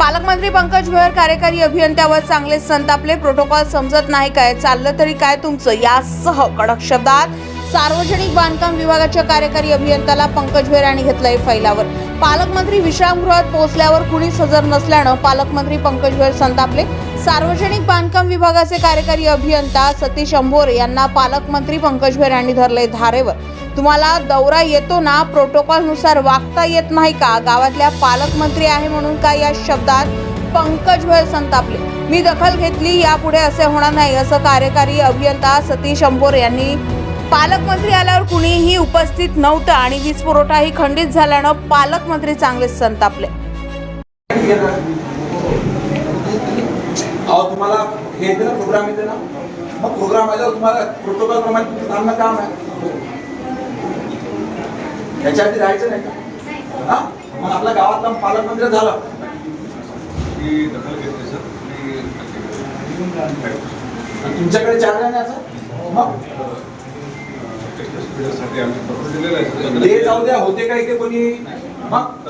पालकमंत्री पंकज भोयर कार्यकारी अभियंत्यावर चांगले संतापले. प्रोटोकॉल समजत नाही काय चाललं तरी काय तुमचं? यासह कडक शब्दात सार्वजनिक बांधकाम विभागाच्या कार्यकारी अभियंत्याला पंकज भोयर यांनी घेतलंय फैलावर. पालकमंत्री विश्रामगृहात पोहोचल्यावर कुणीच हजर नसल्यानं पालकमंत्री पंकज भोयर संतापले. सार्वजनिक बांधकाम विभागाचे कार्यकारी अभियंता सतीश अंभोरे यांना पालकमंत्री पंकज भोयर यांनी धरले धारेवर. तुम्हाला दौरा येतो ना प्रोटोकॉलनुसार वागता येत नाही का? गावातल्या पालकमंत्री आहे म्हणून का या शब्दात पंकज भोयर संतापले? मी दखल घेतली यापुढे असे होणार नाही असं कार्यकारी अभियंता सतीश अंबोर यांनी पालकमंत्री आल्यावर कुणीही उपस्थित नव्हतं आणि वीज पुरवठाही खंडित झाल्यानं पालकमंत्री चांगलेच संतापले. अहो तुम्हाला हे येते ना प्रोग्राम येते ना? मग प्रोग्राम आल्यावर तुम्हाला प्रोटोकॉल प्रमाणे काम आहे. त्याच्या आधी राहायचं नाही का? हा? मग आपल्या गावातला पालकमंत्री झाला. तुमच्याकडे चार असं? मग? ते जाऊ द्या होते का इथे कोणी? मग?